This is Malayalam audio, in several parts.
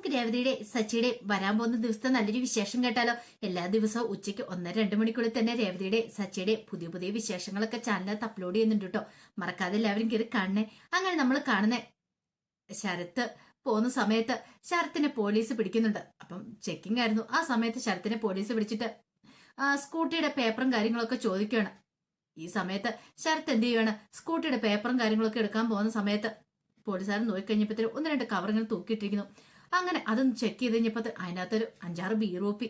നമുക്ക് രേവതിയുടെ സച്ചിയുടെ വരാൻ പോകുന്ന ദിവസത്തെ നല്ലൊരു വിശേഷം കേട്ടാലോ? എല്ലാ ദിവസവും ഉച്ചയ്ക്ക് ഒന്നര രണ്ട് മണിക്കുള്ളിൽ തന്നെ രേവതിയുടെ സച്ചിയുടെ പുതിയ പുതിയ വിശേഷങ്ങളൊക്കെ ചാനലിനകത്ത് അപ്ലോഡ് ചെയ്യുന്നുണ്ട് കേട്ടോ. മറക്കാതെ എല്ലാവരും കയറി കാണണേ. അങ്ങനെ നമ്മൾ കാണുന്ന ശരത്ത് പോകുന്ന സമയത്ത് ശരത്തിനെ പോലീസ് പിടിക്കുന്നുണ്ട്. അപ്പം ചെക്കിംഗ് ആയിരുന്നു. ആ സമയത്ത് ശരത്തിനെ പോലീസ് പിടിച്ചിട്ട് സ്കൂട്ടിയുടെ പേപ്പറും കാര്യങ്ങളൊക്കെ ചോദിക്കുകയാണ്. ഈ സമയത്ത് ശരത്ത് എന്ത് ചെയ്യുകയാണ് സ്കൂട്ടിയുടെ പേപ്പറും കാര്യങ്ങളൊക്കെ എടുക്കാൻ പോകുന്ന സമയത്ത് പോലീസുകാരൻ നോക്കിക്കഴിഞ്ഞപ്പോഴത്തേനും ഒന്ന് രണ്ട് കവറുകൾ തൂക്കിയിട്ടിരിക്കുന്നു. അങ്ങനെ അതൊന്ന് ചെക്ക് ചെയ്ത് കഴിഞ്ഞപ്പോൾ അതിനകത്തൊരു അഞ്ചാറ് ബീറോപ്പി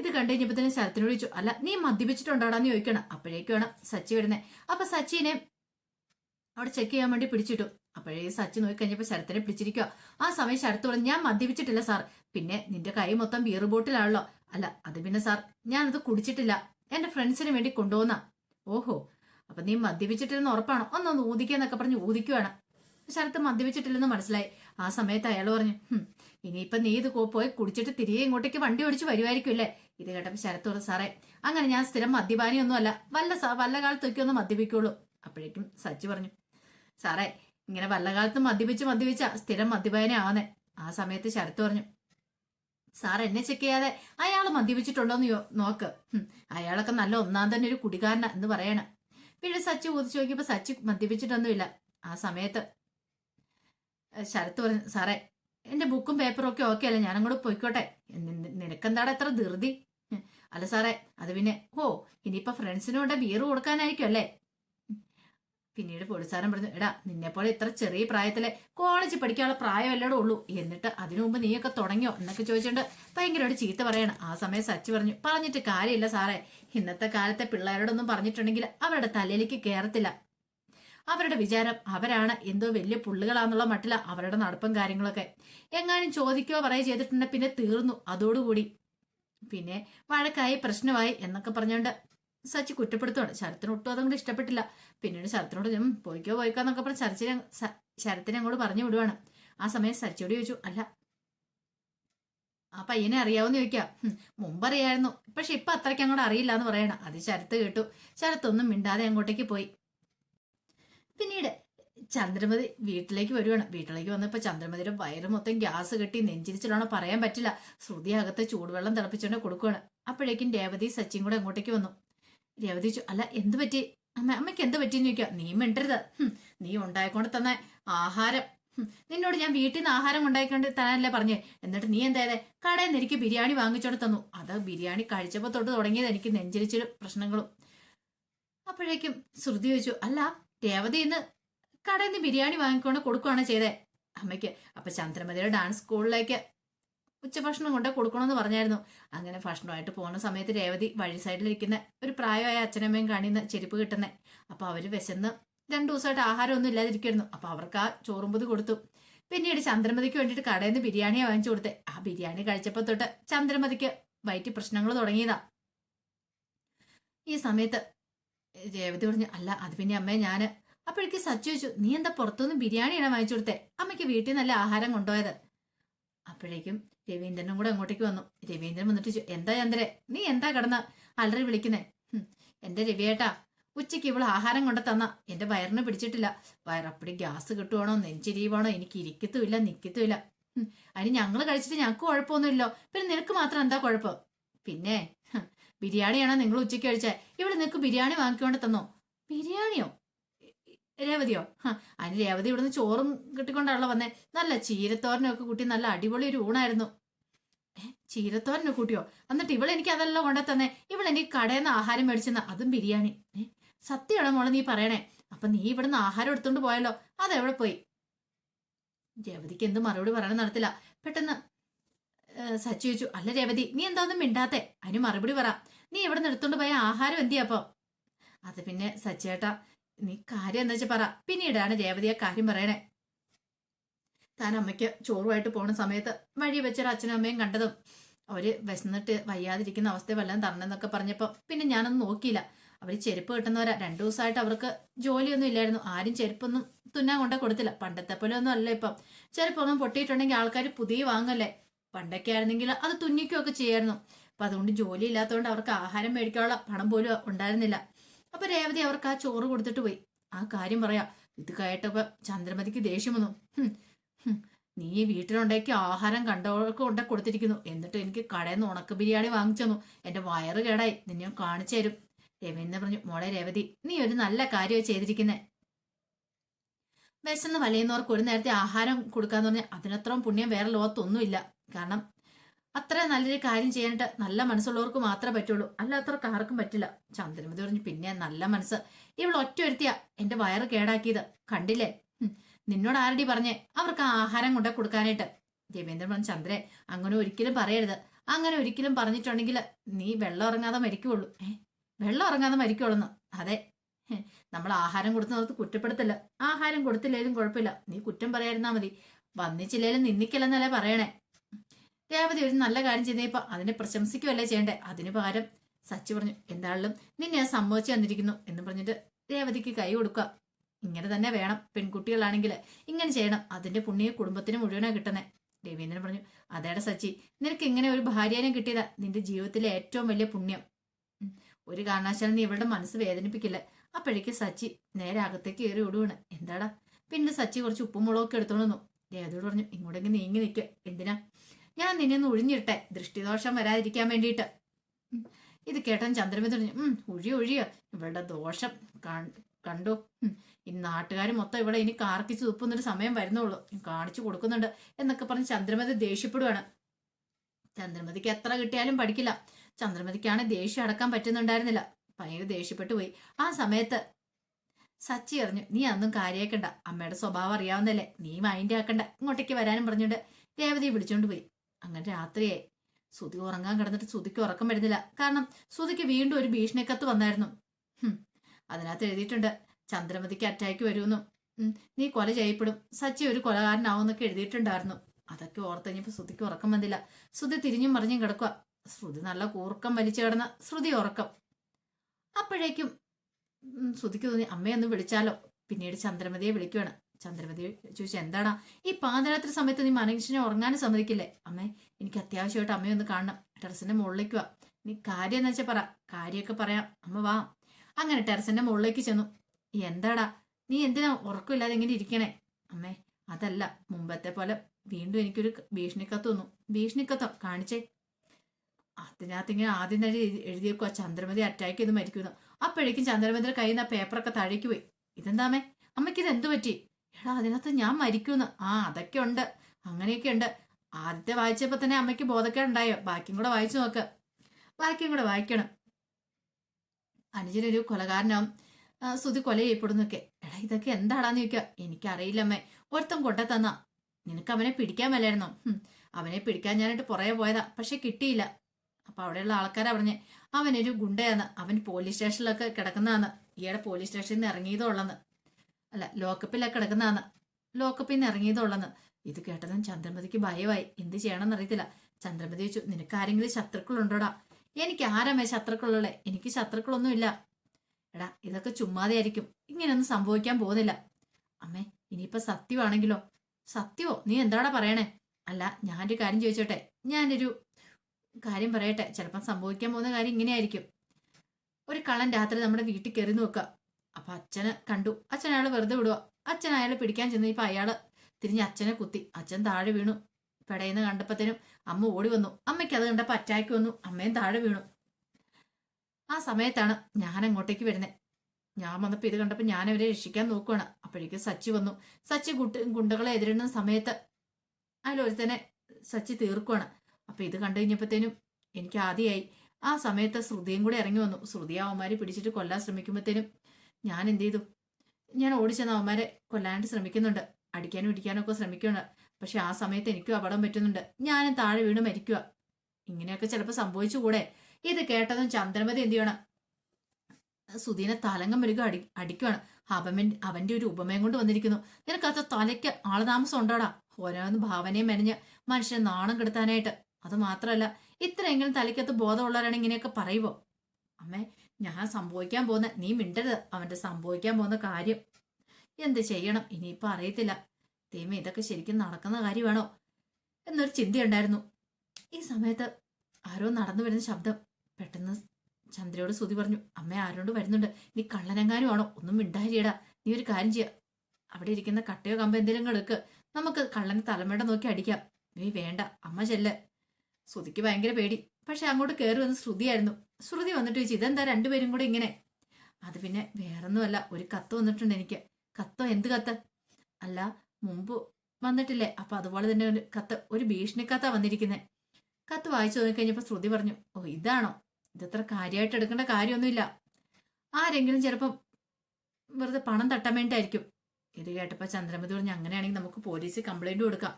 ഇത് കണ്ടു തന്നെ ശരത്തിനോട് ചോദിച്ചു അല്ല നീ മദ്യപിച്ചിട്ടുണ്ടോടാന്ന് ചോദിക്കണം. അപ്പോഴേക്കാണ് സച്ചി വരുന്നത് അപ്പൊ സച്ചിനെ അവിടെ ചെക്ക് ചെയ്യാൻ വേണ്ടി പിടിച്ചിട്ടു. അപ്പോഴേ സച്ചി നോക്കി കഴിഞ്ഞപ്പോൾ ശരത്തിനെ പിടിച്ചിരിക്കുക ആ സമയം ശരത്ത് പറഞ്ഞു ഞാൻ മദ്യപിച്ചിട്ടില്ല സാർ. പിന്നെ നിന്റെ കൈ മൊത്തം ബീർ ബോട്ടിലാണല്ലോ അല്ല അത് പിന്നെ സാർ ഞാനത് കുടിച്ചിട്ടില്ല. എന്റെ ഫ്രണ്ട്സിന് വേണ്ടി കൊണ്ടുപോകുന്ന ഓഹോ അപ്പൊ നീ മദ്യപിച്ചിട്ടില്ലെന്ന് ഉറപ്പാണോ? ഒന്നൊന്ന് ഊതിക്കാന്നൊക്കെ പറഞ്ഞ് ഊതിക്കുവാണ്. ശരത്ത് മദ്യപിച്ചിട്ടില്ലെന്ന് മനസ്സിലായി. ആ സമയത്ത് അയാൾ പറഞ്ഞു ഇനിയിപ്പം നീ ഇത് പോയി കുടിച്ചിട്ട് തിരികെ ഇങ്ങോട്ടേക്ക് വണ്ടി ഓടിച്ച് വരുമായിരിക്കും അല്ലേ ഇത് കേട്ടപ്പോ ശരത്ത് പറഞ്ഞു സാറേ അങ്ങനെ ഞാൻ സ്ഥിരം മദ്യപാനിയൊന്നും അല്ല വല്ല വല്ല കാലത്തൊക്കെ ഒന്ന് മദ്യപിക്കുള്ളൂ. അപ്പോഴേക്കും സച്ചു പറഞ്ഞു സാറേ ഇങ്ങനെ വല്ല കാലത്ത് മദ്യപിച്ച് മദ്യപിച്ച സ്ഥിരം മദ്യപാനെ ആവുന്നേ ആ സമയത്ത് ശരത്ത് പറഞ്ഞു സാർ എന്നെ ചെക്ക് ചെയ്യാതെ അയാൾ മദ്യപിച്ചിട്ടുണ്ടോന്ന് നോക്ക്. അയാളൊക്കെ നല്ല ഒന്നാം തന്നെ ഒരു കുടികാരന എന്ന് പറയണം. പിന്നെ സച്ചു ഊതിച്ചു നോക്കിയപ്പോ സച്ചു മദ്യപിച്ചിട്ടൊന്നുമില്ല. ആ സമയത്ത് ശരത്ത് പറഞ്ഞു സാറേ എന്റെ ബുക്കും പേപ്പറും ഒക്കെ ഓക്കെ അല്ലേ? ഞാനങ്ങോട്ട് പോയിക്കോട്ടെ. നിനക്കെന്താണ് എത്ര ധൃതി? അല്ല സാറേ അത് പിന്നെ ഓ ഇനിയിപ്പോ ഫ്രണ്ട്സിനും കൂടെ ബിയർ കൊടുക്കാനായിരിക്കും അല്ലേ? പിന്നീട് പൊടിസാരം പറഞ്ഞു എടാ നിന്നെപ്പോലെ ഇത്ര ചെറിയ പ്രായത്തിലെ കോളേജിൽ പഠിക്കാനുള്ള പ്രായമല്ലടോ ഉള്ളൂ. എന്നിട്ട് അതിനു മുമ്പ് നീയൊക്കെ തുടങ്ങിയോ? എന്നൊക്കെ ചോദിച്ചുകൊണ്ട് ഭയങ്കരമായിട്ട് ചീത്ത പറയണം. ആ സമയം സച്ച് പറഞ്ഞു പറഞ്ഞിട്ട് കാര്യമില്ല സാറേ. ഇന്നത്തെ കാലത്തെ പിള്ളേരോടൊന്നും പറഞ്ഞിട്ടുണ്ടെങ്കിൽ അവരുടെ തലയിലേക്ക് കയറത്തില്ല അവരുടെ വിചാരം അവരാണ് എന്തോ വലിയ പുള്ളുകളാന്നുള്ള മട്ടില അവരുടെ നടപ്പും കാര്യങ്ങളൊക്കെ. എങ്ങാനും ചോദിക്കുകയോ പറയുകയോ ചെയ്തിട്ടുണ്ടെ പിന്നെ തീർന്നു. അതോടുകൂടി. പിന്നെ വഴക്കായി പ്രശ്നമായി എന്നൊക്കെ പറഞ്ഞുകൊണ്ട് സച്ചി കുറ്റപ്പെടുത്തുവാണ്. ശരത്തിന് ഒട്ടും അതുകൊണ്ട് ഇഷ്ടപ്പെട്ടില്ല. പിന്നീട് ശരത്തിനോട് ഞാൻ പോയിക്കോ പോയിക്കോ എന്നൊക്കെ പറഞ്ഞ് ശരത്തിനെ ശരത്തിനെ അങ്ങോട്ട് പറഞ്ഞു വിടുവാണ്. ആ സമയം സച്ചിയോട് ചോദിച്ചു അല്ല ആ പയ്യനെ അറിയാവുന്ന ചോദിക്കാം. "ഹും, മുമ്പ് അറിയായിരുന്നു പക്ഷെ ഇപ്പൊ അത്രയ്ക്ക് അങ്ങോട്ട് അറിയില്ല എന്ന് പറയണം. അത് ശരത്ത് കേട്ടു. ശരത്തൊന്നും മിണ്ടാതെ അങ്ങോട്ടേക്ക് പോയി. ചന്ദ്രമതി വീട്ടിലേക്ക് വരുവാണ്. വീട്ടിലേക്ക് വന്നപ്പോ ചന്ദ്രമതിയുടെ വയറ് മൊത്തം ഗ്യാസ് കെട്ടി നെഞ്ചിരിച്ചിട്ടാണോ പറയാൻ പറ്റില്ല. ശ്രുതി അകത്ത് ചൂടുവെള്ളം തിളപ്പിച്ചുകൊണ്ട് കൊടുക്കുവാണ്. അപ്പോഴേക്കും രേവതി സച്ചിൻ കൂടെ അങ്ങോട്ടേക്ക് വന്നു. രേവതി അല്ല എന്ത് പറ്റി? അമ്മ അമ്മയ്ക്ക് എന്ത് പറ്റിയെന്ന് ചോദിക്കാം? നീ മിണ്ടരുത്. നീ ഉണ്ടായിക്കൊണ്ട് തന്നെ ആഹാരം. നിന്നോട് ഞാൻ വീട്ടിൽ നിന്ന് ആഹാരം ഉണ്ടായിക്കൊണ്ട് തരാനല്ലേ പറഞ്ഞേ? എന്നിട്ട് നീ എന്തായത് കടയിൽ നിന്ന് എനിക്ക് ബിരിയാണി വാങ്ങിച്ചോണ്ട് തന്നു. അത് ബിരിയാണി കഴിച്ചപ്പോൾ തൊട്ട് തുടങ്ങിയത് എനിക്ക് നെഞ്ചരിച്ചിലും പ്രശ്നങ്ങളും. അപ്പോഴേക്കും ശ്രുതി ചോദിച്ചു അല്ല രേവതി ഇന്ന് കടയിൽ നിന്ന് ബിരിയാണി വാങ്ങിക്കൊണ്ട് കൊടുക്കുകയാണ് ചെയ്തേ. അമ്മയ്ക്ക് അപ്പൊ ചന്ദ്രമതിയുടെ ഡാൻസ് സ്കൂളിലേക്ക് ഉച്ചഭക്ഷണം കൊണ്ട് കൊടുക്കണമെന്ന് പറഞ്ഞായിരുന്നു. അങ്ങനെ ഭക്ഷണമായിട്ട് പോകുന്ന സമയത്ത് രേവതി വഴി സൈഡിലിരിക്കുന്ന ഒരു പ്രായമായ അച്ഛനമ്മയും കാണിയുന്ന ചെരുപ്പ് കിട്ടുന്നേ. അപ്പൊ അവർ വിശന്ന് രണ്ടു ദിവസമായിട്ട് ആഹാരമൊന്നും ഇല്ലാതിരിക്കുമായിരുന്നു അപ്പൊ അവർക്ക് ആ ചോറുമ്പത് കൊടുത്തു. പിന്നീട് ചന്ദ്രമതിക്ക് വേണ്ടിട്ട് കടയിൽ നിന്ന് ബിരിയാണിയാണ് വാങ്ങിച്ചു കൊടുത്തേ. ആ ബിരിയാണി കഴിച്ചപ്പോൾ തൊട്ട് ചന്ദ്രമതിക്ക് വയറ്റി പ്രശ്നങ്ങൾ തുടങ്ങിയതാ. ഈ സമയത്ത് രേവതി പറഞ്ഞു അല്ല അത് പിന്നെ അമ്മേ ഞാൻ അപ്പോഴേക്ക് സച്ചു ചോദിച്ചു നീ എന്താ പുറത്തുനിന്ന് ബിരിയാണിയാണ് വാങ്ങിച്ചു കൊടുത്തേ? അമ്മയ്ക്ക് വീട്ടിൽ നല്ല ആഹാരം കൊണ്ടുപോയത്. അപ്പോഴേക്കും രവീന്ദ്രനും കൂടെ അങ്ങോട്ടേക്ക് വന്നു. രവീന്ദ്രൻ വന്നിട്ട് എന്താ ചന്ദ്രേ? നീ എന്താ കിടന്ന് അലറി വിളിക്കുന്നേ? എന്റെ രവിയേട്ടാ ഉച്ചയ്ക്ക് ഇവൾ ആഹാരം കൊണ്ട് തന്ന. എന്റെ വയറിന് പിടിച്ചിട്ടില്ല. വയറപ്പടി ഗ്യാസ് കിട്ടുവാണോ നെഞ്ചിരിയുവാണോ എനിക്ക് ഇരിക്കത്തുമില്ല നിൽക്കത്തുമില്ല. അതിന് ഞങ്ങൾ കഴിച്ചിട്ട് ഞങ്ങൾക്ക് കുഴപ്പമൊന്നുമില്ലോ പിന്നെ നിനക്ക് മാത്രം എന്താ കുഴപ്പം? പിന്നെ ബിരിയാണിയാണോ നിങ്ങൾ ഉച്ചയ്ക്ക് കഴിച്ചേ? ഇവിടെ നിനക്ക് ബിരിയാണി വാങ്ങിക്കൊണ്ട് തന്നോ? ബിരിയാണിയോ? രേവതിയോ? അതിന് രേവതി ഇവിടുന്ന് ചോറും കിട്ടിക്കൊണ്ടാണല്ലോ വന്നേ. നല്ല ചീരത്തോരനൊക്കെ കൂട്ടി നല്ല അടിപൊളി ഒരു ഊണായിരുന്നു. ചീരത്തോരനെ കൂട്ടിയോ? എന്നിട്ട് ഇവൾ എനിക്ക് അതെല്ലാം കൊണ്ടു തന്നെ. ഇവൾ എനിക്ക് കടയിൽ നിന്ന് ആഹാരം മേടിച്ചെന്ന അതും ബിരിയാണി. സത്യമാണ് മോളെ നീ പറയണേ? അപ്പൊ നീ ഇവിടുന്ന് ആഹാരം എടുത്തോണ്ട് പോയല്ലോ. അതെവിടെ പോയി? രേവതിക്ക് എന്ത് മറുപടി പറയണം നടത്തില്ല. പെട്ടെന്ന് സച്ചി ചോദിച്ചു അല്ല രേവതി നീ എന്താ ഒന്നും മിണ്ടാത്തെ? അതിന് മറുപടി പറ. നീ ഇവിടെ നിന്ന് എടുത്തോണ്ട് പോയ ആഹാരം എന്തിയാ അപ്പൊ? അത് പിന്നെ സച്ചേട്ടാ നീ കാര്യം എന്താ വെച്ചാൽ പറ. പിന്നീടാണ് രേവതി ആ കാര്യം പറയണേ. താൻ അമ്മയ്ക്ക് ചോറുമായിട്ട് പോണ സമയത്ത് വഴി വെച്ചൊരു അച്ഛനും അമ്മയും കണ്ടതും അവർ വിശന്നിട്ട് വയ്യാതിരിക്കുന്ന അവസ്ഥ വല്ലതും തരണമെന്നൊക്കെ പറഞ്ഞപ്പോ പിന്നെ ഞാനൊന്നും നോക്കിയില്ല. അവർ ചെരുപ്പ് കിട്ടുന്നവരാ. രണ്ടു ദിവസമായിട്ട് അവർക്ക് ജോലിയൊന്നും ഇല്ലായിരുന്നു. ആരും ചെരുപ്പൊന്നും തുന്നാൻ കൊണ്ടേ കൊടുത്തില്ല. പണ്ടത്തെ പോലെ ഒന്നും അല്ല ഇപ്പം. ചെരുപ്പൊന്നും പൊട്ടിയിട്ടുണ്ടെങ്കിൽ ആൾക്കാർ പുതിയ വാങ്ങല്ലേ? പണ്ടൊക്കെ ആയിരുന്നെങ്കിൽ അത് തുന്നിക്കുകയൊക്കെ ചെയ്യായിരുന്നു. അപ്പൊ അതുകൊണ്ട് ജോലി ഇല്ലാത്തതുകൊണ്ട് അവർക്ക് ആഹാരം മേടിക്കാനുള്ള പണം പോലും ഉണ്ടായിരുന്നില്ല. അപ്പൊ രേവതി അവർക്ക് ആ ചോറ് കൊടുത്തിട്ട് പോയി. ആ കാര്യം പറയാ. ഇത് കേട്ടപ്പോ ചന്ദ്രമതിക്ക് ദേഷ്യം വന്നു. നീ വീട്ടിലുണ്ടാക്കി ആഹാരം കണ്ടവർക്ക് കൊണ്ട കൊടുത്തിരിക്കുന്നു. എന്നിട്ട് എനിക്ക് കടയിൽ നിന്ന് ഉണക്ക ബിരിയാണി വാങ്ങിച്ചു തന്നു. എന്റെ വയറ് കേടായി. നിന്നെ കാണിച്ചു തരും. രവീന്ദ്രൻ പറഞ്ഞു മോളെ രവതി നീ ഒരു നല്ല കാര്യമാണ് ചെയ്തിരിക്കുന്നേ. വിശന്ന് വലയുന്നവർക്ക് ഒരു നേരത്തെ ആഹാരം കൊടുക്കാന്ന് പറഞ്ഞാൽ അതിനത്രയും പുണ്യം വേറെ ലോകത്തൊന്നുമില്ല. കാരണം അത്ര നല്ലൊരു കാര്യം ചെയ്യാനായിട്ട് നല്ല മനസ്സുള്ളവർക്ക് മാത്രമേ പറ്റുള്ളൂ. അല്ലാത്തവർക്ക് ആർക്കും പറ്റില്ല. ചന്ദ്രമതി പറഞ്ഞു പിന്നെ നല്ല മനസ്സ്. ഇവൾ ഒറ്റ ഒരുത്തിയാ എന്റെ വയറ് കേടാക്കിയത്. കണ്ടില്ലേ? നിന്നോട് ആരടി പറഞ്ഞേ? അവർക്ക് ആഹാരം കൊണ്ട കൊടുക്കാനായിട്ട്. രവീന്ദ്രൻ പറഞ്ഞു ചന്ദ്രേ അങ്ങനെ ഒരിക്കലും പറയരുത്. അങ്ങനെ ഒരിക്കലും പറഞ്ഞിട്ടുണ്ടെങ്കിൽ നീ വെള്ളം ഇറങ്ങാതെ മരിക്കുള്ളൂ. ഏ? വെള്ളം ഇറങ്ങാതെ മരിക്കുള്ളൂ അതെ. നമ്മൾ ആഹാരം കൊടുത്തുന്നവർക്ക് കുറ്റപ്പെടുത്തില്ല. ആഹാരം കൊടുത്തില്ലേലും കുഴപ്പമില്ല. നീ കുറ്റം പറയാതിരുന്നാ മതി. വന്നിച്ചില്ലേലും നിന്നിക്കില്ലെന്നല്ലേ പറയണേ. രേവതി ഒരു നല്ല കാര്യം ചെയ്തപ്പോ അതിനെ പ്രശംസിക്കുകയല്ലേ ചെയ്യണ്ടേ? അതിന് പകരം സച്ചി പറഞ്ഞു എന്താണല്ലും നിന്നെ ഞാൻ സമ്മതിച്ചു തന്നിരിക്കുന്നു എന്ന് പറഞ്ഞിട്ട് രേവതിക്ക് കൈ കൊടുക്കുക. ഇങ്ങനെ തന്നെ വേണം. പെൺകുട്ടികളാണെങ്കിൽ ഇങ്ങനെ ചെയ്യണം. അതിന്റെ പുണ്യ കുടുംബത്തിന് മുഴുവനാ കിട്ടുന്നേ. രവീന്ദ്രൻ പറഞ്ഞു അതേടെ സച്ചി നിനക്ക് ഇങ്ങനെ ഒരു ഭാര്യനെ കിട്ടിയതാ. നിന്റെ ജീവിതത്തിലെ ഏറ്റവും വലിയ പുണ്യം. ഒരു കാരണവശാലും നീ ഇവളുടെ മനസ്സ് വേദനിപ്പിക്കില്ല. അപ്പോഴേക്ക് സച്ചി നേരെ അകത്തേക്ക് കയറി ഓടുവാണ്. എന്താടാ? പിന്നെ സച്ചി കുറച്ച് ഉപ്പും മുളകൊക്കെ എടുത്തോണ്ട് രേവതിയോട് പറഞ്ഞു ഇങ്ങോട്ടെങ്കിൽ നീങ്ങി നിൽക്കുക എന്തിനാ? ഞാൻ നിന്നെ ഒന്ന് ഒഴിഞ്ഞിട്ടെ. ദൃഷ്ടിദോഷം വരാതിരിക്കാൻ വേണ്ടിയിട്ട്. ഇത് കേട്ടൻ ചന്ദ്രമതി തുടങ്ങി ഉം ഒഴിയ ഒഴിയ. ഇവളുടെ ദോഷം കണ്ടു. ഈ നാട്ടുകാർ മൊത്തം ഇവിടെ ഇനി കാർക്കിച്ച് തുപ്പുന്നൊരു സമയം വരുന്നുള്ളൂ. കാണിച്ചു കൊടുക്കുന്നുണ്ട് എന്നൊക്കെ പറഞ്ഞ് ചന്ദ്രമതി ദേഷ്യപ്പെടുവാണ്. ചന്ദ്രമതിക്ക് എത്ര കിട്ടിയാലും പഠിക്കില്ല. ചന്ദ്രമതിക്കാണ് ദേഷ്യം അടക്കാൻ പറ്റുന്നുണ്ടായിരുന്നില്ല. ഭയങ്കര ദേഷ്യപ്പെട്ടു പോയി. ആ സമയത്ത് സച്ചി അറിഞ്ഞു നീ അന്നും കാര്യാക്കണ്ട. അമ്മയുടെ സ്വഭാവം അറിയാവുന്നല്ലേ നീ മൈൻഡ് ആക്കണ്ട. ഇങ്ങോട്ടേക്ക് വരാനും പറഞ്ഞുകൊണ്ട് രേവതി വിളിച്ചോണ്ട് പോയി. അങ്ങനെ രാത്രിയായി. സുതി ഉറങ്ങാൻ കിടന്നിട്ട് സുതിക്ക് ഉറക്കം വരുന്നില്ല. കാരണം സുതിക്ക് വീണ്ടും ഒരു ഭീഷണിക്കത്ത് വന്നായിരുന്നു. അതിനകത്ത് എഴുതിയിട്ടുണ്ട് ചന്ദ്രമതിക്ക് അറ്റാക്ക് വരുമെന്നും നീ കൊല ചെയ്യപ്പെടും. സച്ചി ഒരു കൊലകാരനാവുന്നൊക്കെ എഴുതിയിട്ടുണ്ടായിരുന്നു. അതൊക്കെ ഓർത്ത് കഴിഞ്ഞപ്പോൾ ശ്രുതിക്ക് ഉറക്കം വന്നില്ല. ശ്രുതി തിരിഞ്ഞും മറിഞ്ഞും കിടക്കുക ശ്രുതി നല്ല കൂർക്കം വലിച്ചു കിടന്ന ശ്രുതി ഉറക്കം. അപ്പോഴേക്കും ശ്രുതിക്ക് തോന്നി അമ്മയൊന്ന് വിളിച്ചാലോ? പിന്നീട് ചന്ദ്രമതിയെ വിളിക്കുവാണ്. ചന്ദ്രമതി ചോദിച്ചു എന്താടാ? ഈ പാതിരാത്രി സമയത്ത് നീ മനുഷ്യനെ ഉറങ്ങാനും സമ്മതിക്കില്ലേ? അമ്മേ എനിക്ക് അത്യാവശ്യമായിട്ട് അമ്മയൊന്ന് കാണണം. ടെറസിന്റെ മുകളിലേക്ക് വാ. നീ കാര്യം എന്ന് വെച്ചാൽ പറ. കാര്യമൊക്കെ പറയാം. അമ്മ വാ. അങ്ങനെ ടെറസിന്റെ മുകളിലേക്ക് ചെന്നു. എന്താടാ? നീ എന്തിനാ ഉറക്കമില്ലാതെ ഇങ്ങനെ ഇരിക്കണേ? അമ്മേ അതല്ല. മുമ്പത്തെ പോലെ വീണ്ടും എനിക്കൊരു ഭീഷണിക്കത്ത് വന്നു. ഭീഷണിക്കത്തോ? കാണിച്ചേ. അതിനകത്ത് ഇങ്ങനെ ആദ്യം തന്നെ എഴുതി എഴുതിയേക്കുവാ ചന്ദ്രമതി അറ്റാക്ക് ചെയ്ത് മരിക്കുന്നു അപ്പോഴേക്കും ചന്ദ്രമതിയുടെ കയ്യിൽ നിന്ന് ആ പേപ്പറൊക്കെ താഴേക്ക് പോയി. ഇതെന്താമേ അമ്മയ്ക്ക് ഇത് എന്ത് പറ്റി? എടാ അതിനകത്ത് ഞാൻ മരിക്കൂന്ന്. ആ അതൊക്കെ ഉണ്ട്. അങ്ങനെയൊക്കെ ഉണ്ട്. ആദ്യത്തെ വായിച്ചപ്പോൾ തന്നെ അമ്മയ്ക്ക് ബോധക്കെ ഉണ്ടായോ ബാക്കിയും കൂടെ വായിച്ചു നോക്ക്. ബാക്കിയും കൂടെ വായിക്കണം. അനുജനൊരു കൊലകാരനാവും. സുതി കൊല ചെയ്യപ്പെടുന്നൊക്കെ എടാ ഇതൊക്കെ എന്താടാന്ന് ചോദിക്കുക എനിക്കറിയില്ലമ്മേ ഒരുത്തം കൊട്ട തന്ന. നിനക്ക് അവനെ പിടിക്കാൻ മേലായിരുന്നോ? അവനെ പിടിക്കാൻ ഞാനായിട്ട് പുറകെ പോയതാ. പക്ഷെ കിട്ടിയില്ല. അപ്പൊ അവിടെയുള്ള ആൾക്കാരാ പറഞ്ഞ്. അവനൊരു ഗുണ്ടയാന്ന്. അവൻ പോലീസ് സ്റ്റേഷനിലൊക്കെ കിടക്കുന്നതാന്ന്. ഈയിടെ പോലീസ് സ്റ്റേഷനിൽ നിന്ന് ഇറങ്ങിയതോ ഉള്ളെന്ന്. അല്ല ലോക്കപ്പിലൊക്കെ കിടക്കുന്നതാണ്. ലോക്കപ്പിൽ നിന്ന് ഇറങ്ങിയതുള്ളന്ന് ഇത് കേട്ടതും ചന്ദ്രമതിക്ക് ഭയമായി. എന്ത് ചെയ്യണമെന്ന് അറിയത്തില്ല. ചന്ദ്രമതി ചോദിച്ചു നിനക്ക് ആരെങ്കിലും ശത്രുക്കളുണ്ടോടാ? എനിക്ക് ആരാമേ ശത്രുക്കളുള്ളേ? എനിക്ക് ശത്രുക്കളൊന്നുമില്ല. എടാ ഇതൊക്കെ ചുമ്മാതെ ആയിരിക്കും. ഇങ്ങനെയൊന്നും സംഭവിക്കാൻ പോകുന്നില്ല. അമ്മേ ഇനിയിപ്പൊ സത്യമാണെങ്കിലോ? സത്യമോ നീ എന്താടാ പറയണേ? അല്ല ഞാനൊരു കാര്യം ചോദിച്ചോട്ടെ. ഞാനൊരു കാര്യം പറയട്ടെ. ചിലപ്പം സംഭവിക്കാൻ പോകുന്ന കാര്യം ഇങ്ങനെയായിരിക്കും. ഒരു കള്ളൻ രാത്രി നമ്മുടെ വീട്ടിൽ കയറി നോക്കുക. അപ്പൊ അച്ഛനെ കണ്ടു. അച്ഛൻ അയാളെ വെറുതെ വിടുക അച്ഛൻ അയാളെ പിടിക്കാൻ ചെന്ന് ഇപ്പൊ അയാൾ തിരിഞ്ഞ് അച്ഛനെ കുത്തി. അച്ഛൻ താഴെ വീണു. പെടയുന്ന കണ്ടപ്പത്തേനും അമ്മ ഓടി വന്നു. അമ്മയ്ക്ക് അത് കണ്ടപ്പോ അറ്റാക്ക് വന്നു. അമ്മയും താഴെ വീണു. ആ സമയത്താണ് ഞാൻ അങ്ങോട്ടേക്ക് വരുന്നത് ഞാൻ വന്നപ്പോ ഇത് കണ്ടപ്പോ ഞാൻ അവരെ രക്ഷിക്കാൻ നോക്കുവാണ്. അപ്പോഴേക്കും സച്ചി വന്നു. സച്ചി കുട്ടി ഗുണ്ടകളെ എതിരിടുന്ന സമയത്ത് അതിലൊരുത്തനെ സച്ചി തീർക്കുവാണ്. അപ്പൊ ഇത് കണ്ടു കഴിഞ്ഞപ്പോഴത്തേനും എനിക്ക് ആദ്യമായി ആ സമയത്ത് ശ്രുതിയും കൂടെ ഇറങ്ങി വന്നു. ശ്രുതി അവന്മാരെ പിടിച്ചിട്ട് കൊല്ലാൻ ശ്രമിക്കുമ്പോഴത്തേനും ഞാൻ എന്ത് ചെയ്തു ഞാൻ ഓടിച്ചെന്ന് അവന്മാരെ കൊല്ലാനായിട്ട് ശ്രമിക്കുന്നുണ്ട്. അടിക്കാനും ഇടിക്കാനും ഒക്കെ ശ്രമിക്കുന്നുണ്ട് പക്ഷെ ആ സമയത്ത് എനിക്കും അപകടം പറ്റുന്നുണ്ട്. ഞാനും താഴെ വീണ് മരിക്കുക ഇങ്ങനെയൊക്കെ ചിലപ്പോൾ സംഭവിച്ചുകൂടെ? ഇത് കേട്ടതും ചന്ദ്രമതി എന്ത് ചെയ്യണം? സുധീനെ തലങ്കം വരിക അടി അടിക്കുവാണ്. അവൻ അവന്റെ ഒരു ഉപമയം കൊണ്ട് വന്നിരിക്കുന്നു. നിനക്കത്ത തലയ്ക്ക് ആളതാമസം ഉണ്ടോടാ? ഓരോന്ന് ഭാവനയും മെനഞ്ഞ് മനുഷ്യനെ നാണം കെടുത്താനായിട്ട്. അത് മാത്രമല്ല ഇത്രയെങ്കിലും തലയ്ക്കകത്ത് ബോധമുള്ളവരാണ് ഇങ്ങനെയൊക്കെ പറയുമോ അമ്മേ ഞാൻ സംഭവിക്കാൻ പോകുന്ന നീ മിണ്ടരുത്. അവന്റെ സംഭവിക്കാൻ പോകുന്ന കാര്യം എന്ത് ചെയ്യണം? ഇനിയിപ്പോ അറിയത്തില്ല. ദൈവം ഇതൊക്കെ ശരിക്കും നടക്കുന്ന കാര്യമാണോ? എന്നൊരു ചിന്തയുണ്ടായിരുന്നു. ഈ സമയത്ത് ആരോ നടന്നു വരുന്ന ശബ്ദം പെട്ടെന്ന് ചന്ദ്രയോട് സ്തുതി പറഞ്ഞു. അമ്മ ആരോട് വരുന്നുണ്ട്? നീ കള്ളനെങ്ങാനും ആണോ? ഒന്നും മിണ്ടാരിയടാ നീ ഒരു കാര്യം ചെയ്യ. അവിടെ ഇരിക്കുന്ന കട്ടയോ കമ്പ എന്തെങ്കിലും എടുക്ക്. നമുക്ക് കള്ളന്റെ തലമേട നോക്കി അടിക്കാം. നീ വേണ്ട. അമ്മ ചെല്ല്. ശ്രുതിക്ക് ഭയങ്കര പേടി. പക്ഷെ അങ്ങോട്ട് കയറി വന്ന് ശ്രുതിയായിരുന്നു ശ്രുതി വന്നിട്ട് ചോദിച്ചു ഇതെന്താ രണ്ടുപേരും കൂടെ ഇങ്ങനെ? അത് പിന്നെ വേറൊന്നുമല്ല ഒരു കത്ത് വന്നിട്ടുണ്ട് എനിക്ക്. കത്തോ? എന്ത് കത്ത്? അല്ല മുമ്പ് വന്നിട്ടില്ലേ അപ്പൊ അതുപോലെ തന്നെ ഒരു കത്ത് ഒരു ഭീഷണിക്കത്താ വന്നിരിക്കുന്നത് കത്ത് വായിച്ചു നോക്കിക്കഴിഞ്ഞപ്പോൾ ശ്രുതി പറഞ്ഞു ഓ ഇതാണോ? ഇതത്ര കാര്യമായിട്ട് എടുക്കേണ്ട കാര്യമൊന്നുമില്ല. ആരെങ്കിലും ചിലപ്പം വെറുതെ പണം തട്ടാൻ വേണ്ടിയിട്ടായിരിക്കും. ഇത് കേട്ടപ്പോൾ ചന്ദ്രമതി പറഞ്ഞു അങ്ങനെയാണെങ്കിൽ നമുക്ക് പോലീസ് കംപ്ലൈന്റ് കൊടുക്കാം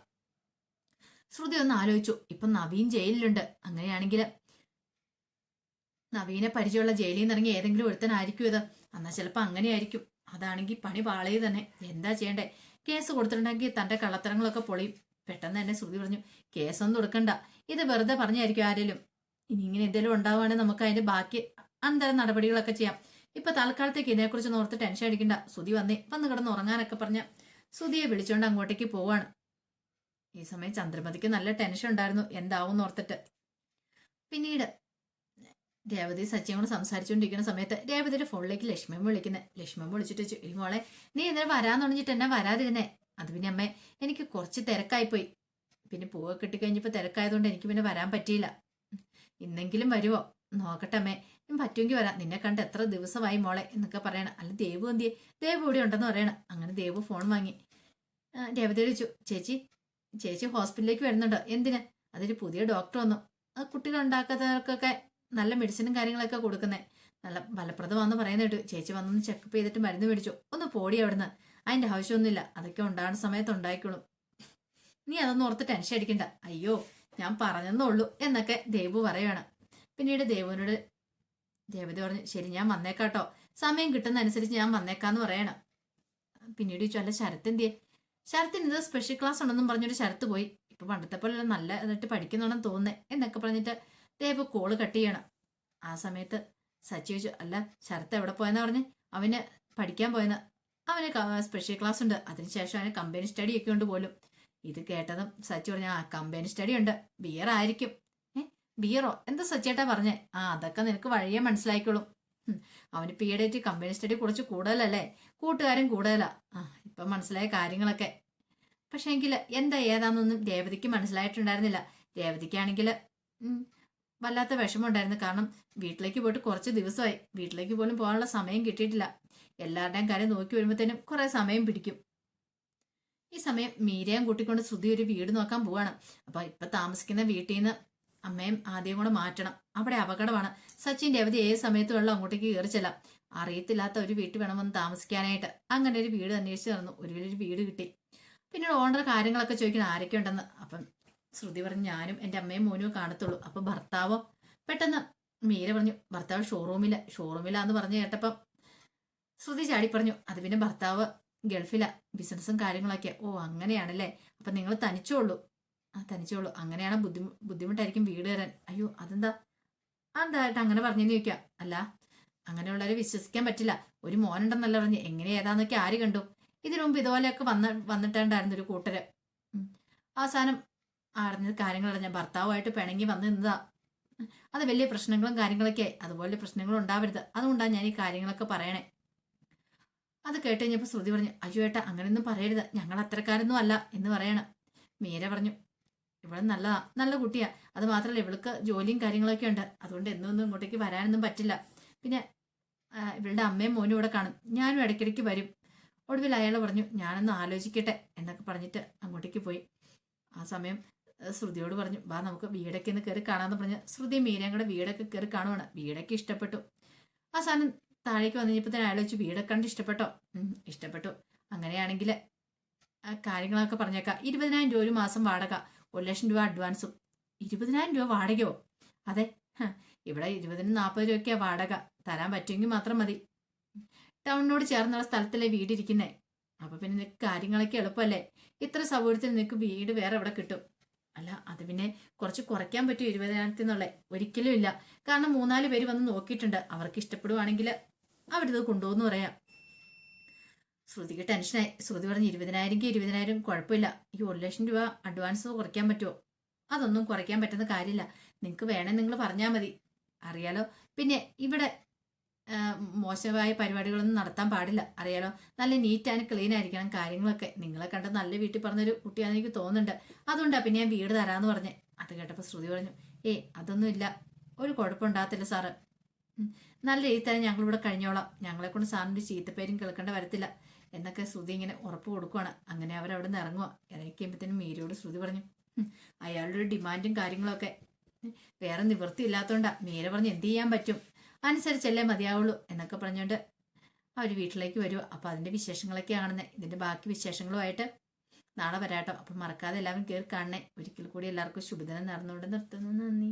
ശ്രുതി ഒന്ന് ആലോചിച്ചു. ഇപ്പൊ നവീൻ ജയിലിലുണ്ട്. അങ്ങനെയാണെങ്കിൽ നവീനെ പരിചയമുള്ള ജയിലിൽ നിന്ന് ഇറങ്ങി ഏതെങ്കിലും ഒരുത്തനായിരിക്കും ഇത്. എന്നാൽ ചിലപ്പോൾ അങ്ങനെയായിരിക്കും. അതാണെങ്കിൽ പണി പാളയത് തന്നെ. എന്താ ചെയ്യണ്ടേ? കേസ് കൊടുത്തിട്ടുണ്ടെങ്കിൽ തന്റെ കള്ളത്തരങ്ങളൊക്കെ പൊളിയും. പെട്ടെന്ന് തന്നെ ശ്രുതി പറഞ്ഞു കേസൊന്നും കൊടുക്കണ്ട ഇത് വെറുതെ പറഞ്ഞായിരിക്കും ആരെങ്കിലും ഇനി ഇങ്ങനെ എന്തെങ്കിലും ഉണ്ടാവുകയാണെങ്കിൽ നമുക്ക് അതിന്റെ ബാക്കി അന്തരം നടപടികളൊക്കെ ചെയ്യാം. ഇപ്പൊ തൽക്കാലത്തേക്ക് ഇതിനെക്കുറിച്ച് ഓർത്ത് ടെൻഷൻ അടിക്കണ്ട. സുതി വന്നേ. വന്ന് കിടന്ന് ഉറങ്ങാനൊക്കെ പറഞ്ഞ സുതിയെ വിളിച്ചോണ്ട് അങ്ങോട്ടേക്ക് പോവാണ്. ഈ സമയം ചന്ദ്രമതിക്ക് നല്ല ടെൻഷൻ ഉണ്ടായിരുന്നു. എന്താവും ഓർത്തിട്ട്. പിന്നീട് രേവതി സച്ചിയും കൂടെ സംസാരിച്ചുകൊണ്ടിരിക്കുന്ന സമയത്ത് രേവതിയുടെ ഫോണിലേക്ക് ലക്ഷ്മി വിളിക്കുന്നത് ലക്ഷ്മി വിളിച്ചിട്ട് വെച്ചു "എടി മോളെ നീ ഇന്നലെ വരാന്ന് പറഞ്ഞിട്ട് എന്നെ വരാതിരുന്നേ? അത് പിന്നെ അമ്മേ എനിക്ക് കുറച്ച് തിരക്കായിപ്പോയി. പിന്നെ പൂവ് കിട്ടിക്കഴിഞ്ഞപ്പോൾ തിരക്കായതുകൊണ്ട് എനിക്ക് പിന്നെ വരാൻ പറ്റിയില്ല. ഇന്നെങ്കിലും വരുമോ നോക്കട്ടെ അമ്മേ പറ്റുമെങ്കിൽ വരാം. നിന്നെ കണ്ട് എത്ര ദിവസമായി മോളെ എന്നൊക്കെ പറയണം. അല്ല ദേവു എന്തിയെ? ദേവ് ഇവിടെ ഉണ്ടെന്ന് പറയണം. അങ്ങനെ ദേവു ഫോൺ വാങ്ങി. രേവതി വിളിച്ചു ചേച്ചി ചേച്ചി ഹോസ്പിറ്റലിലേക്ക് വരുന്നുണ്ട്. എന്തിന്? അതൊരു പുതിയ ഡോക്ടർ വന്നു. ആ കുട്ടികൾ ഉണ്ടാക്കാത്തവർക്കൊക്കെ നല്ല മെഡിസിനും കാര്യങ്ങളൊക്കെ കൊടുക്കുന്നത് നല്ല ഫലപ്രദമാണെന്ന് പറയുന്ന കേട്ടു. ചേച്ചി വന്നൊന്ന് ചെക്കപ്പ് ചെയ്തിട്ട് മരുന്ന് മേടിച്ചു. ഒന്ന് പോടി അവിടുന്ന്. അതിന്റെ ആവശ്യമൊന്നുമില്ല. അതൊക്കെ ഉണ്ടാകുന്ന സമയത്ത് ഉണ്ടായിക്കോളും. നീ അതൊന്നും ഓർത്ത് ടെൻഷൻ അടിക്കണ്ട. അയ്യോ ഞാൻ പറഞ്ഞെന്നേ ഉള്ളൂ എന്നൊക്കെ ദേവു പറയുകയാണ് പിന്നീട് ദേവുവിനോട് ദേവത പറഞ്ഞു ശരി ഞാൻ വന്നേക്കാട്ടോ. സമയം കിട്ടുന്ന അനുസരിച്ച് ഞാൻ വന്നേക്കാന്ന് പറയണം. പിന്നീട് ചോദിച്ചു അല്ല ശരത്ത് ശരത്തിന് ഇത് സ്പെഷ്യൽ ക്ലാസ് ഉണ്ടെന്നും പറഞ്ഞൊരു ശരത്ത് പോയി. ഇപ്പൊ പണ്ടത്തെ പോലെ നല്ല എന്നിട്ട് പഠിക്കുന്നുണ്ടെന്ന് തോന്നുന്നേ. എന്നൊക്കെ പറഞ്ഞിട്ട് ദേവ് കോൾ കട്ട് ചെയ്യണം. ആ സമയത്ത് സച്ചി ചോദിച്ചു അല്ല ശരത്ത് എവിടെ പോയെന്ന് പറഞ്ഞ്? അവന് പഠിക്കാൻ പോയെന്ന്. അവന് സ്പെഷ്യൽ ക്ലാസ് ഉണ്ട്. അതിനുശേഷം അവന് കമ്പനി സ്റ്റഡി ഒക്കെ ഉണ്ട് പോലും. ഇത് കേട്ടതും സച്ചി പറഞ്ഞു ആ കമ്പനി സ്റ്റഡി ഉണ്ട്. ബിയർ ആയിരിക്കും. ഏ ബിയറോ എന്താ സച്ചേട്ടാ പറഞ്ഞേ? ആ അതൊക്കെ നിനക്ക് വഴിയേ മനസ്സിലായിക്കോളും. അവന് പി ഡേറ്റ് കമ്പനി സ്റ്റഡി കുറച്ച് കൂടുതലല്ലേ? കൂട്ടുകാരും കൂടുതലാ. ഇപ്പൊ മനസ്സിലായ കാര്യങ്ങളൊക്കെ. പക്ഷെ എങ്കിൽ എന്താ ഏതാന്നൊന്നും രേവതിക്ക് മനസ്സിലായിട്ടുണ്ടായിരുന്നില്ല. രേവതിക്കാണെങ്കിൽ വല്ലാത്ത വിഷമമുണ്ടായിരുന്നു. കാരണം വീട്ടിലേക്ക് പോയിട്ട് കുറച്ച് ദിവസമായി. വീട്ടിലേക്ക് പോലും പോകാനുള്ള സമയം കിട്ടിയിട്ടില്ല. എല്ലാവരുടെയും കാര്യം നോക്കി വരുമ്പോഴത്തേനും കുറെ സമയം പിടിക്കും. ഈ സമയം മീരയും കൂട്ടിക്കൊണ്ട് ശ്രുതി ഒരു വീട് നോക്കാൻ പോവാണ്. അപ്പൊ ഇപ്പൊ താമസിക്കുന്ന വീട്ടിൽ നിന്ന് അമ്മയും ആദ്യം കൂടെ മാറ്റണം. അവിടെ അപകടമാണ്. സച്ചിന്റെ അവധി ഏത് സമയത്ത് വെള്ളം അങ്ങോട്ടേക്ക് കയറിച്ചല്ല അറിയത്തില്ലാത്ത ഒരു വീട്ടിൽ വേണം വന്ന് താമസിക്കാനായിട്ട്. അങ്ങനെ ഒരു വീട് അന്വേഷിച്ച് നടന്നു. ഒരു വലിയൊരു വീട് കിട്ടി. പിന്നീട് ഓണർ കാര്യങ്ങളൊക്കെ ചോദിക്കണം ആരൊക്കെ ഉണ്ടെന്ന് അപ്പം ശ്രുതി പറഞ്ഞു ഞാനും എന്റെ അമ്മയും മോനും കാണത്തുള്ളൂ. അപ്പൊ ഭർത്താവോ? പെട്ടെന്ന് മീര പറഞ്ഞു ഭർത്താവ് ഷോറൂമില്ല ഷോറൂമിലാന്ന് പറഞ്ഞു കേട്ടപ്പം ശ്രുതി ചാടി പറഞ്ഞു അത് പിന്നെ ഭർത്താവ് ഗൾഫില. ബിസിനസ്സും കാര്യങ്ങളൊക്കെ. ഓ അങ്ങനെയാണല്ലേ. അപ്പൊ നിങ്ങൾ തനിച്ചോളൂ തനിച്ചോളൂ അങ്ങനെയാണ് ബുദ്ധി ബുദ്ധിമുട്ടായിരിക്കും വീട് വരാൻ. അയ്യോ അതെന്താ? അതായിട്ട് അങ്ങനെ പറഞ്ഞെന്ന് ചോദിക്കാം. അല്ല അങ്ങനെയുള്ളവരെ വിശ്വസിക്കാൻ പറ്റില്ല. ഒരു മോനുണ്ടെന്നല്ല പറഞ്ഞു. എങ്ങനെ ഏതാന്നൊക്കെ ആര് കണ്ടു? ഇതിനു മുമ്പ് ഇതുപോലെയൊക്കെ വന്ന് വന്നിട്ടുണ്ടായിരുന്നു ഒരു കൂട്ടര്. അവസാനം അറിഞ്ഞ കാര്യങ്ങൾ അറിഞ്ഞ ഭർത്താവുമായിട്ട് പിണങ്ങി വന്ന് നിന്നതാ. അത് വലിയ പ്രശ്നങ്ങളും കാര്യങ്ങളൊക്കെ ആയി. അതുപോലെ പ്രശ്നങ്ങളും ഉണ്ടാവരുത്. അതുകൊണ്ടാണ് ഞാൻ ഈ കാര്യങ്ങളൊക്കെ പറയണേ. അത് കേട്ട് കഴിഞ്ഞപ്പോൾ ശ്രുതി പറഞ്ഞു അയ്യോ ഏട്ടാ അങ്ങനെയൊന്നും പറയരുത്. ഞങ്ങൾ അത്രക്കാരൊന്നും അല്ല എന്ന് പറയണം. മീര പറഞ്ഞു ഇവിടെ നല്ലതാ നല്ല കുട്ടിയാ. അത് മാത്രമല്ല ഇവൾക്ക് ജോലിയും കാര്യങ്ങളൊക്കെ ഉണ്ട്. അതുകൊണ്ട് എന്നും ഒന്നും ഇങ്ങോട്ടേക്ക് വരാനൊന്നും പറ്റില്ല. പിന്നെ ഇവളുടെ അമ്മയും മോനും ഇവിടെ കാണും. ഞാനും ഇടയ്ക്കിടയ്ക്ക് വരും. ഒടുവിൽ അയാൾ പറഞ്ഞു ഞാനൊന്ന് ആലോചിക്കട്ടെ എന്നൊക്കെ പറഞ്ഞിട്ട് അങ്ങോട്ടേക്ക് പോയി. ആ സമയം ശ്രുതിയോട് പറഞ്ഞു വാ നമുക്ക് വീടൊക്കെ ഒന്ന് കയറി കാണാമെന്ന് പറഞ്ഞ് ശ്രുതി മീനങ്ങളുടെ വീടൊക്കെ കയറി കാണുവാണ്. വീടൊക്കെ ഇഷ്ടപ്പെട്ടു. ആ സാധനം താഴേക്ക് വന്നു കഴിഞ്ഞപ്പോൾ തന്നെ വെച്ച് വീടൊക്കെ കണ്ട് ഇഷ്ടപ്പെട്ടോ? ഇഷ്ടപ്പെട്ടു. അങ്ങനെയാണെങ്കിൽ കാര്യങ്ങളൊക്കെ പറഞ്ഞേക്കാം. ഇരുപതിനായിരം രൂപ ഒരു മാസം വാടക. ഒരു ലക്ഷം രൂപ അഡ്വാൻസും ഇരുപതിനായിരം രൂപ വാടകയോ? അതെ. ഇവിടെ ഇരുപതിന് നാൽപ്പത് രൂപയ്ക്കാ വാടക. തരാൻ പറ്റുമെങ്കിൽ മാത്രം മതി. ടൗണിനോട് ചേർന്നുള്ള സ്ഥലത്തല്ലേ വീടിരിക്കുന്നേ? അപ്പൊ പിന്നെ നിനക്ക് കാര്യങ്ങളൊക്കെ എളുപ്പമല്ലേ? ഇത്ര സൗകര്യത്തിൽ നിനക്ക് വീട് വേറെ എവിടെ കിട്ടും? അല്ല അത് പിന്നെ കുറച്ച് കുറയ്ക്കാൻ പറ്റും ഇരുപതിനായിരത്തി എന്നുള്ളേ ഒരിക്കലും ഇല്ല. കാരണം മൂന്നാൽ പേര് വന്ന് നോക്കിയിട്ടുണ്ട്. അവർക്ക് ഇഷ്ടപ്പെടുവാണെങ്കിൽ അവരിത് കൊണ്ടുപോകുന്നു പറയാം. ശ്രുതിക്ക് ടെൻഷനായി. ശ്രുതി പറഞ്ഞ് ഇരുപതിനായിരം ഇരുപതിനായിരം കുഴപ്പമില്ല. ഈ ഒരു ലക്ഷം രൂപ അഡ്വാൻസ് കുറയ്ക്കാൻ പറ്റുമോ? അതൊന്നും കുറയ്ക്കാൻ പറ്റുന്ന കാര്യമില്ല. നിങ്ങൾക്ക് വേണേ നിങ്ങൾ പറഞ്ഞാൽ മതി. അറിയാലോ. പിന്നെ ഇവിടെ മോശമായ പരിപാടികളൊന്നും നടത്താൻ പാടില്ല. അറിയാലോ. നല്ല നീറ്റ് ആൻഡ് ക്ലീൻ ആയിരിക്കണം കാര്യങ്ങളൊക്കെ. നിങ്ങളെ കണ്ട നല്ല വീട്ടിൽ പറഞ്ഞൊരു കുട്ടിയാണെന്ന് എനിക്ക് തോന്നുന്നുണ്ട്. അതുകൊണ്ടാണ് പിന്നെ ഞാൻ വീട് തരാമെന്ന് പറഞ്ഞേ. അത് കേട്ടപ്പോൾ ശ്രുതി പറഞ്ഞു ഏ അതൊന്നുമില്ല ഒരു കുഴപ്പമുണ്ടാകത്തില്ല സാറ്. നല്ല രീതിയിൽ തന്നെ ഞങ്ങളിവിടെ കഴിഞ്ഞോളാം. ഞങ്ങളെ കൊണ്ട് സാറിന്റെ ചീത്തപ്പേരും കേൾക്കേണ്ട വരത്തില്ല. എന്നൊക്കെ ശ്രുതി ഇങ്ങനെ ഉറപ്പ് കൊടുക്കുവാണ്. അങ്ങനെ അവരവിടെ നിന്ന് ഇറങ്ങുക ഇറങ്ങിക്കുമ്പോഴത്തേനും മീരയോട് ശ്രുതി പറഞ്ഞു "ഉം, അയാളുടെ ഒരു ഡിമാൻഡും കാര്യങ്ങളൊക്കെ വേറെ നിവൃത്തി ഇല്ലാത്തതുകൊണ്ടാ മീര പറഞ്ഞ് എന്ത് ചെയ്യാൻ പറ്റും? അനുസരിച്ചല്ലേ മതിയാവുള്ളൂ എന്നൊക്കെ പറഞ്ഞുകൊണ്ട് അവർ വീട്ടിലേക്ക് വരുക അപ്പോൾ അതിന്റെ വിശേഷങ്ങളൊക്കെ കാണുന്നത് ഇതിന്റെ ബാക്കി വിശേഷങ്ങളുമായിട്ട് നാളെ വരാട്ടോ. അപ്പം മറക്കാതെ എല്ലാവരും കയറി കാണണേ. ഒരിക്കൽ കൂടി എല്ലാവർക്കും ശുഭദിനം നടന്നുകൊണ്ട് നിർത്തുന്നു. നന്ദി.